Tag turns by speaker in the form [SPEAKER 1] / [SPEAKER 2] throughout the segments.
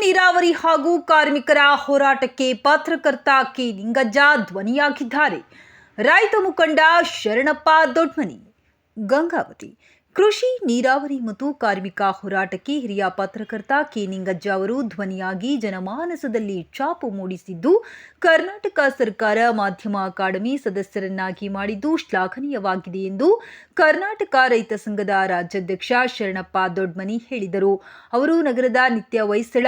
[SPEAKER 1] ನೀರಾವರಿ ಹಾಗೂ ಕಾರ್ಮಿಕರ ಹೋರಾಟಕ್ಕೆ ಪತ್ರಕರ್ತ ಕೆ. ನಿಂಗಜ್ಜ ಧ್ವನಿಯಾಗಿದ್ದಾರೆ. ರೈತ ಮುಖಂಡ ಶರಣಪ್ಪ ದೊಡ್ಮನಿ ಗಂಗಾವತಿ ಕೃಷಿ, ನೀರಾವರಿ ಮತ್ತು ಕಾರ್ಮಿಕ ಹೋರಾಟಕ್ಕೆ ಹಿರಿಯ ಪತ್ರಕರ್ತ ಕೆ. ನಿಂಗಜ್ಜ ಅವರು ಧ್ವನಿಯಾಗಿ ಜನಮಾನಸದಲ್ಲಿ ಛಾಪು ಮೂಡಿಸಿದ್ದು, ಕರ್ನಾಟಕ ಸರ್ಕಾರ ಮಾಧ್ಯಮ ಅಕಾಡೆಮಿ ಸದಸ್ಯರನ್ನಾಗಿ ಮಾಡಿದ್ದು ಶ್ಲಾಘನೀಯವಾಗಿದೆ ಎಂದು ಕರ್ನಾಟಕ ರೈತ ಸಂಘದ ರಾಜ್ಯಾಧ್ಯಕ್ಷ ಶರಣಪ್ಪ ದೊಡ್ಮನಿ ಹೇಳಿದರು. ಅವರು ನಗರದ ನಿತ್ಯ ವೈಸಳ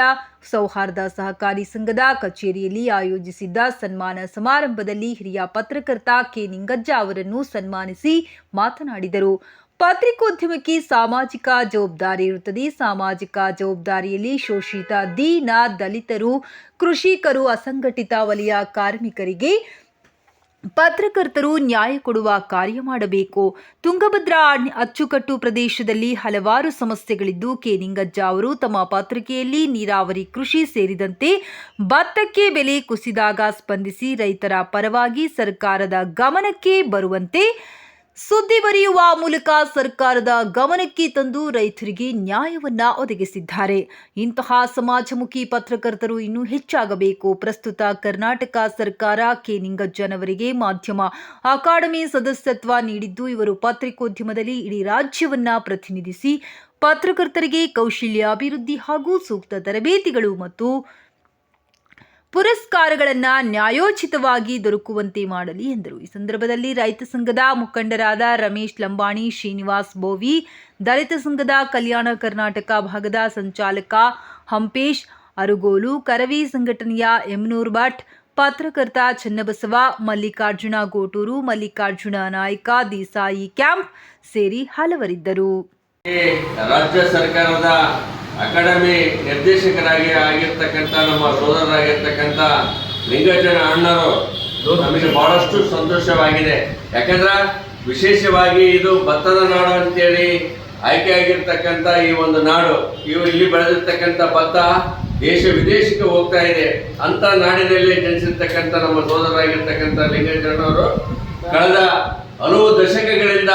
[SPEAKER 1] ಸೌಹಾರ್ದ ಸಹಕಾರಿ ಸಂಘದ ಕಚೇರಿಯಲ್ಲಿ ಆಯೋಜಿಸಿದ್ದ ಸನ್ಮಾನ ಸಮಾರಂಭದಲ್ಲಿ ಹಿರಿಯ ಪತ್ರಕರ್ತ ಕೆ. ನಿಂಗಜ್ಜ ಅವರನ್ನು ಸನ್ಮಾನಿಸಿ ಮಾತನಾಡಿದರು. ಪತ್ರಿಕೋದ್ಯಮಕ್ಕೆ ಸಾಮಾಜಿಕ ಜವಾಬ್ದಾರಿ ಇರುತ್ತದೆ. ಸಾಮಾಜಿಕ ಜವಾಬ್ದಾರಿಯಲ್ಲಿ ಶೋಷಿತ ದೀನ ದಲಿತರು, ಕೃಷಿಕರು, ಅಸಂಘಟಿತ ವಲಯ ಕಾರ್ಮಿಕರಿಗೆ ಪತ್ರಕರ್ತರು ನ್ಯಾಯ ಕೊಡುವ ಕಾರ್ಯ ಮಾಡಬೇಕು. ತುಂಗಭದ್ರಾ ಅಚ್ಚುಕಟ್ಟು ಪ್ರದೇಶದಲ್ಲಿ ಹಲವಾರು ಸಮಸ್ಯೆಗಳಿದ್ದು ಕೆ ನಿಂಗಜ್ಜ ಅವರು ತಮ್ಮ ಪತ್ರಿಕೆಯಲ್ಲಿ ನೀರಾವರಿ ಕೃಷಿ ಸೇರಿದಂತೆ ಭತ್ತಕ್ಕೆ ಬೆಲೆ ಕುಸಿದಾಗ ಸ್ಪಂದಿಸಿ ರೈತರ ಪರವಾಗಿ ಸರ್ಕಾರದ ಗಮನಕ್ಕೆ ಬರುವಂತೆ ಸುದ್ದಿ ಬರೆಯುವ ಮೂಲಕ ಸರ್ಕಾರದ ಗಮನಕ್ಕೆ ತಂದು ರೈತರಿಗೆ ನ್ಯಾಯವನ್ನ ಒದಗಿಸಿದ್ದಾರೆ. ಇಂತಹ ಸಮಾಜಮುಖಿ ಪತ್ರಕರ್ತರು ಇನ್ನೂ ಹೆಚ್ಚಾಗಬೇಕು. ಪ್ರಸ್ತುತ ಕರ್ನಾಟಕ ಸರ್ಕಾರ ಕೆ ನಿಂಗಜ್ಜನವರಿಗೆ ಮಾಧ್ಯಮ ಅಕಾಡೆಮಿ ಸದಸ್ಯತ್ವ ನೀಡಿದ್ದು, ಇವರು ಪತ್ರಿಕೋದ್ಯಮದಲ್ಲಿ ಇಡೀ ರಾಜ್ಯವನ್ನ ಪ್ರತಿನಿಧಿಸಿ ಪತ್ರಕರ್ತರಿಗೆ ಕೌಶಲ್ಯ ಅಭಿವೃದ್ಧಿ ಹಾಗೂ ಸೂಕ್ತ ತರಬೇತಿಗಳು ಮತ್ತು ಪುರಸ್ಕಾರಗಳನ್ನ ನ್ಯಾಯೋಚಿತವಾಗಿ ದೊರಕುವಂತೆ ಮಾಡಲಿ ಎಂದರು. ಈ ಸಂದರ್ಭದಲ್ಲಿ ರೈತ ಸಂಘದ ಮುಖಂಡರಾದ ರಮೇಶ್ ಲಂಬಾಣಿ, ಶ್ರೀನಿವಾಸ್ ಬೋವಿ, ದಲಿತ ಸಂಘದ ಕಲ್ಯಾಣ ಕರ್ನಾಟಕ ಭಾಗದ ಸಂಚಾಲಕ ಹಂಪೇಶ್ ಅರುಗೋಲು, ಕರವಿ ಸಂಘಟನೆಯ ಎಮ್ನೂರ್ ಭಟ್, ಪತ್ರಕರ್ತ ಚನ್ನಬಸವ, ಮಲ್ಲಿಕಾರ್ಜುನ ಗೋಟೂರು, ಮಲ್ಲಿಕಾರ್ಜುನ ನಾಯಕ, ದೇಸಾಯಿ ಕ್ಯಾಂಪ್ ಸೇರಿ ಹಲವರಿದ್ದರು.
[SPEAKER 2] ರಾಜ್ಯ ಸರ್ಕಾರದ ಅಕಾಡೆಮಿ ನಿರ್ದೇಶಕರಾಗಿ ಆಗಿರ್ತಕ್ಕಂಥ ನಮ್ಮ ಸೋದರರಾಗಿರ್ತಕ್ಕಂಥ ಲಿಂಗಜನ ಅಣ್ಣರು ನಮಗೆ ಬಹಳಷ್ಟು ಸಂತೋಷವಾಗಿದೆ. ಯಾಕಂದ್ರೆ ವಿಶೇಷವಾಗಿ ಇದು ಭತ್ತದ ನಾಡು ಅಂತೇಳಿ ಆಯ್ಕೆಯಾಗಿರ್ತಕ್ಕಂಥ ಈ ಒಂದು ನಾಡು. ಇವು ಇಲ್ಲಿ ಬೆಳೆದಿರ್ತಕ್ಕಂಥ ಭತ್ತ ದೇಶ ವಿದೇಶಕ್ಕೆ ಹೋಗ್ತಾ ಇದೆ. ಅಂತ ನಾಡಿನಲ್ಲಿ ಜನಿಸಿರ್ತಕ್ಕಂಥ ನಮ್ಮ ಸೋದರರಾಗಿರ್ತಕ್ಕಂಥ ಲಿಂಗಜ್ಜನವರು ಕಳೆದ ಹಲವು ದಶಕಗಳಿಂದ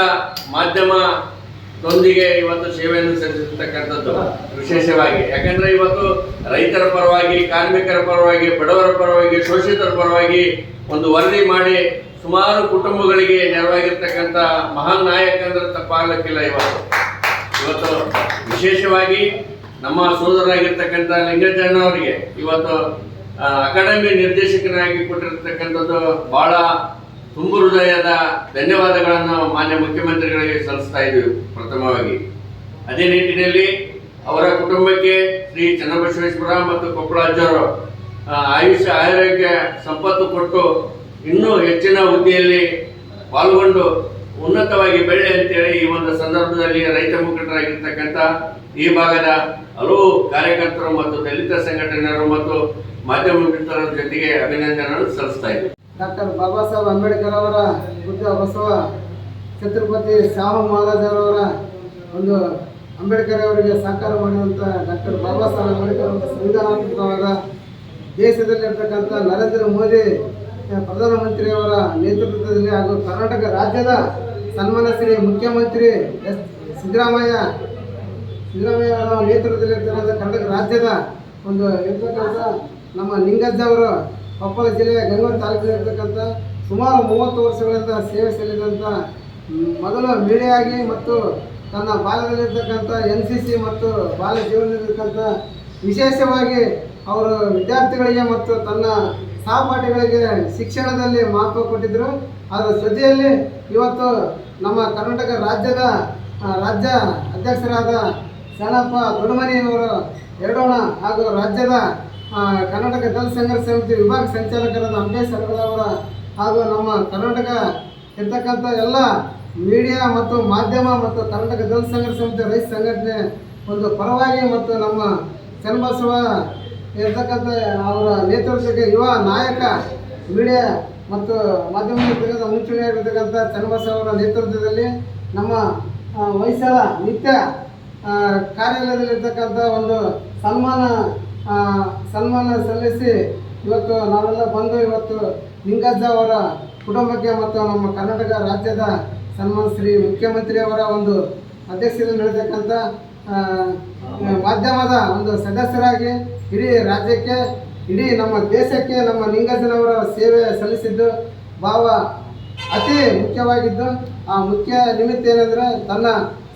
[SPEAKER 2] ಮಾಧ್ಯಮ ದೊಂದಿಗೆ ಇವತ್ತು ಸೇವೆಯನ್ನು ಸಲ್ಲಿಸಿರ್ತಕ್ಕಂಥದ್ದು ವಿಶೇಷವಾಗಿ. ಯಾಕಂದ್ರೆ ಇವತ್ತು ರೈತರ ಪರವಾಗಿ, ಕಾರ್ಮಿಕರ ಪರವಾಗಿ, ಬಡವರ ಪರವಾಗಿ, ಶೋಷಿತರ ಪರವಾಗಿ ಒಂದು ವರದಿ ಮಾಡಿ ಸುಮಾರು ಕುಟುಂಬಗಳಿಗೆ ನೆರವಾಗಿರ್ತಕ್ಕಂಥ ಮಹಾನ್ ನಾಯಕ ಅಂದ್ರೆ ತಪ್ಪಾಗಲಿಕ್ಕಿಲ್ಲ ಇವತ್ತು. ಇವತ್ತು ವಿಶೇಷವಾಗಿ ನಮ್ಮ ಸೋದರಾಗಿರ್ತಕ್ಕಂಥ ಲಿಂಗಜ್ಜಣ್ಣವರಿಗೆ ಇವತ್ತು ಅಕಾಡೆಮಿ ನಿರ್ದೇಶಕನಾಗಿ ಕೊಟ್ಟಿರ್ತಕ್ಕಂಥದ್ದು ಬಹಳ ತುಂಬು ಹೃದಯದ ಧನ್ಯವಾದಗಳನ್ನು ಮಾನ್ಯ ಮುಖ್ಯಮಂತ್ರಿಗಳಿಗೆ ಸಲ್ಲಿಸ್ತಾ ಇದ್ದೀವಿ ಪ್ರಥಮವಾಗಿ. ಅದೇ ನಿಟ್ಟಿನಲ್ಲಿ ಅವರ ಕುಟುಂಬಕ್ಕೆ ಶ್ರೀ ಚನ್ನಬಸವೇಶ್ವರ ಮತ್ತು ಕೊಪ್ಪಳ ಅಜ್ಜರು ಆಯುಷ್ಯ ಆರೋಗ್ಯ ಸಂಪತ್ತು ಕೊಟ್ಟು ಇನ್ನೂ ಹೆಚ್ಚಿನ ಹುದ್ದೆಯಲ್ಲಿ ಪಾಲ್ಗೊಂಡು ಉನ್ನತವಾಗಿ ಬೆಳೆ ಅಂತೇಳಿ ಈ ಒಂದು ಸಂದರ್ಭದಲ್ಲಿ ರೈತ ಮುಖಂಡರಾಗಿರ್ತಕ್ಕಂಥ ಈ ಭಾಗದ ಹಲವು ಕಾರ್ಯಕರ್ತರು ಮತ್ತು ದಲಿತ ಸಂಘಟನೆಯರು ಮತ್ತು ಮಾಧ್ಯಮ ಮಿತ್ರರ ಜೊತೆಗೆ ಅಭಿನಂದನೆಗಳನ್ನು ಸಲ್ಲಿಸ್ತಾ ಇದ್ದೀವಿ.
[SPEAKER 3] ಡಾಕ್ಟರ್ ಬಾಬಾ ಸಾಹೇಬ್ ಅಂಬೇಡ್ಕರ್ ಅವರ ಬುದ್ಧ ಬಸವ ಛತ್ರಪತಿ ಶ್ಯಾಮ ಮಹಾರಾಜ್ ಅವರ ಒಂದು ಅಂಬೇಡ್ಕರ್ ಅವರಿಗೆ ಸಾಕಾರ ಮಾಡುವಂಥ ಡಾಕ್ಟರ್ ಬಾಬಾ ಸಾಹೇಬ್ ಅಂಬೇಡ್ಕರ್ ಅವರ ಸಂವಿಧಾನಾತ್ಮಕವಾದ ದೇಶದಲ್ಲಿರ್ತಕ್ಕಂಥ ನರೇಂದ್ರ ಮೋದಿ ಪ್ರಧಾನಮಂತ್ರಿಯವರ ನೇತೃತ್ವದಲ್ಲಿ ಹಾಗೂ ಕರ್ನಾಟಕ ರಾಜ್ಯದ ಸನ್ಮಾನ ಶ್ರೀ ಮುಖ್ಯಮಂತ್ರಿ ಎಸ್ ಸಿದ್ದರಾಮಯ್ಯ ಸಿದ್ದರಾಮಯ್ಯ ಅವರ ನೇತೃತ್ವದಲ್ಲಿರ್ತಕ್ಕಂಥ ಕರ್ನಾಟಕ ರಾಜ್ಯದ ಒಂದು ಇರ್ತಕ್ಕಂಥ ನಮ್ಮ ಲಿಂಗಜ್ಜ ಅವರು ಕೊಪ್ಪಳ ಜಿಲ್ಲೆಯ ಗಂಗೋರಿ ತಾಲೂಕಿನಲ್ಲಿರ್ತಕ್ಕಂಥ ಸುಮಾರು ಮೂವತ್ತು ವರ್ಷಗಳಿಂದ ಸೇವೆ ಸಲ್ಲಿದಂಥ ಮೊದಲು ಮೀಡಿಯಾಗಿ ಮತ್ತು ತನ್ನ ಬಾಲ್ಯದಲ್ಲಿರ್ತಕ್ಕಂಥ ಎನ್ ಸಿ ಸಿ ಮತ್ತು ಬಾಲ್ಯ ಜೀವನದಲ್ಲಿರ್ತಕ್ಕಂಥ ವಿಶೇಷವಾಗಿ ಅವರು ವಿದ್ಯಾರ್ಥಿಗಳಿಗೆ ಮತ್ತು ತನ್ನ ಸಹಪಾಠಿಗಳಿಗೆ ಶಿಕ್ಷಣದಲ್ಲಿ ಮಹತ್ವ ಕೊಟ್ಟಿದ್ದರು. ಅದರ ಜೊತೆಯಲ್ಲಿ ಇವತ್ತು ನಮ್ಮ ಕರ್ನಾಟಕ ರಾಜ್ಯದ ರಾಜ್ಯ ಅಧ್ಯಕ್ಷರಾದ ಶರಣಪ್ಪ ದೊಡ್ಡಮನಿಯವರು ಎರಡೋಣ ಹಾಗೂ ರಾಜ್ಯದ ಕರ್ನಾಟಕ ಜನ ಸಂಘರ್ಷ ಸಮಿತಿ ವಿಭಾಗ ಸಂಚಾಲಕರಾದ ಅಂಬೇಶ್ ಅವರ ಹಾಗೂ ನಮ್ಮ ಕರ್ನಾಟಕ ಇರ್ತಕ್ಕಂಥ ಎಲ್ಲ ಮೀಡಿಯಾ ಮತ್ತು ಮಾಧ್ಯಮ ಮತ್ತು ಕರ್ನಾಟಕ ಜನ ಸಂಘರ್ಷ ಸಮಿತಿ ರೈತ ಸಂಘಟನೆ ಒಂದು ಪರವಾಗಿ ಮತ್ತು ನಮ್ಮ ಚನ್ನಬಸವ ಇರ್ತಕ್ಕಂಥ ಅವರ ನೇತೃತ್ವಕ್ಕೆ ಯುವ ನಾಯಕ ಮೀಡಿಯಾ ಮತ್ತು ಮಾಧ್ಯಮ ಇರ್ತಕ್ಕಂಥ ಮುಂಚೂಣಿಯಾಗಿರ್ತಕ್ಕಂಥ ಚನ್ನಬಸವ ಅವರ ನೇತೃತ್ವದಲ್ಲಿ ನಮ್ಮ ವೈಸಲ ನಿತ್ಯ ಕಾರ್ಯಾಲಯದಲ್ಲಿರ್ತಕ್ಕಂಥ ಒಂದು ಸನ್ಮಾನ ಸನ್ಮಾನ ಸಲ್ಲಿಸಿ ಇವತ್ತು ನಾವೆಲ್ಲ ಬಂದು ಇವತ್ತು ಲಿಂಗಜ್ಜ ಅವರ ಕುಟುಂಬಕ್ಕೆ ಮತ್ತು ನಮ್ಮ ಕರ್ನಾಟಕ ರಾಜ್ಯದ ಸನ್ಮಾನ ಶ್ರೀ ಮುಖ್ಯಮಂತ್ರಿಯವರ ಒಂದು ಅಧ್ಯಕ್ಷತೆ ನಡೆತಕ್ಕಂಥ ಮಾಧ್ಯಮದ ಒಂದು ಸದಸ್ಯರಾಗಿ ಇಡೀ ರಾಜ್ಯಕ್ಕೆ, ಇಡೀ ನಮ್ಮ ದೇಶಕ್ಕೆ ನಮ್ಮ ಲಿಂಗಜ್ಜನವರ ಸೇವೆ ಸಲ್ಲಿಸಿದ್ದು ಭಾವ ಅತಿ ಮುಖ್ಯವಾಗಿದ್ದು, ಆ ಮುಖ್ಯ ನಿಮಿತ್ತ ಏನಂದರೆ ತನ್ನ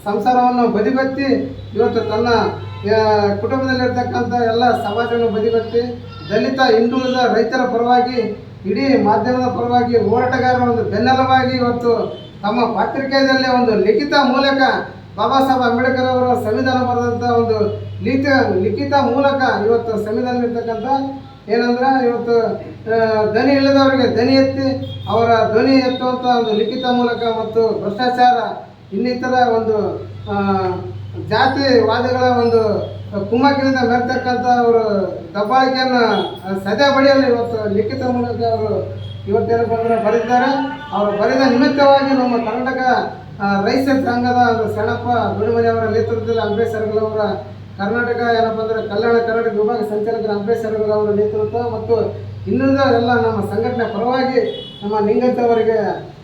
[SPEAKER 3] ಸಂಸಾರವನ್ನು ಬದಿಗೊತ್ತಿ ಇವತ್ತು ತನ್ನ ಕುಟುಂಬದಲ್ಲಿರ್ತಕ್ಕಂಥ ಎಲ್ಲ ಸಮಾಜವನ್ನು ಬದಿಗೊತ್ತಿ ದಲಿತ, ಹಿಂದುಳಿದ ರೈತರ ಪರವಾಗಿ, ಇಡೀ ಮಾಧ್ಯಮದ ಪರವಾಗಿ ಹೋರಾಟಗಾರರ ಒಂದು ಬೆನ್ನೆಲುಬಾಗಿ ಇವತ್ತು ತಮ್ಮ ಪತ್ರಿಕೆಯಲ್ಲಿ ಒಂದು ಲಿಖಿತ ಮೂಲಕ ಬಾಬಾ ಸಾಹೇಬ್ ಅಂಬೇಡ್ಕರ್ ಅವರ ಸಂವಿಧಾನ ಬರೆದಂಥ ಒಂದು ಲಿಖಿತ ಲಿಖಿತ ಮೂಲಕ ಇವತ್ತು ಸಂವಿಧಾನ ಇರ್ತಕ್ಕಂಥ ಏನಂದ್ರೆ ಇವತ್ತು ದನಿ ಇಲ್ಲದವರಿಗೆ ಧ್ವನಿ ಎತ್ತಿ ಅವರ ಧ್ವನಿ ಎತ್ತುವಂಥ ಒಂದು ಲಿಖಿತ ಮೂಲಕ ಮತ್ತು ಭ್ರಷ್ಟಾಚಾರ ಇನ್ನಿತರ ಒಂದು ಜಾತಿವಾದಿಗಳ ಒಂದು ಕುಮ್ಮಕ್ಕಿನಿಂದ ಮೆರ್ತಕ್ಕಂಥ ಅವರು ದಬ್ಬಾಳಿಕೆಯನ್ನು ಸದ್ಯ ಬಡಿಯಲು ಇವತ್ತು ಲಿಖಿತ ಮೂಲಕ ಅವರು ಇವತ್ತೇನಪ್ಪ ಬಂದ್ರೆ ಬರೆದಿದ್ದಾರೆ. ಅವರು ಬರೆದ ನಿಮಿತ್ತವಾಗಿ ನಮ್ಮ ಕರ್ನಾಟಕ ರೈತ ಸಂಘದ ಒಂದು ಸೆಣಪ್ಪ ಗುಡಿಮನೆಯವರ ನೇತೃತ್ವದಲ್ಲಿ ಅಂಬೇಡ್ಕರ್ಗಳವರ ಕರ್ನಾಟಕ ಏನಪ್ಪ ಅಂದರೆ ಕಲ್ಯಾಣ ಕರ್ನಾಟಕ ವಿಭಾಗ ಸಂಚಾಲಕರ ಅಂಬೇಡ್ಕರ್ ಅವರ ನೇತೃತ್ವ ಮತ್ತು ಇನ್ನುಳಿದ ಎಲ್ಲ ನಮ್ಮ ಸಂಘಟನೆ ಪರವಾಗಿ ನಮ್ಮ ಲಿಂಗಜ್ಜ ಅವರಿಗೆ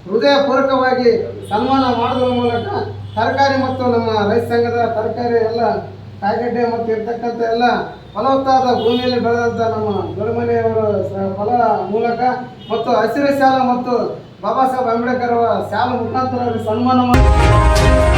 [SPEAKER 3] ಹೃದಯಪೂರ್ವಕವಾಗಿ ಸನ್ಮಾನ ಮಾಡೋದ್ರ ಮೂಲಕ ತರಕಾರಿ ಮತ್ತು ನಮ್ಮ ರೈತ ಸಂಘದ ತರಕಾರಿ ಎಲ್ಲ ಕಾಯಿಗಡ್ಡೆ ಮತ್ತು ಇರ್ತಕ್ಕಂಥ ಎಲ್ಲ ಫಲವತ್ತಾದ ಭೂಮಿಯಲ್ಲಿ ಬೆಳೆದಂಥ ನಮ್ಮ ದೊಡ್ಡಮನೆಯವರ ಫಲ ಮೂಲಕ ಮತ್ತು ಹಸಿರು ಶಾಲ ಮತ್ತು ಬಾಬಾ ಸಾಹೇಬ್ ಅಂಬೇಡ್ಕರ್ ಅವರ ಶಾಲ ಮುಖಾಂತರ ಸನ್ಮಾನ ಮಾಡಿ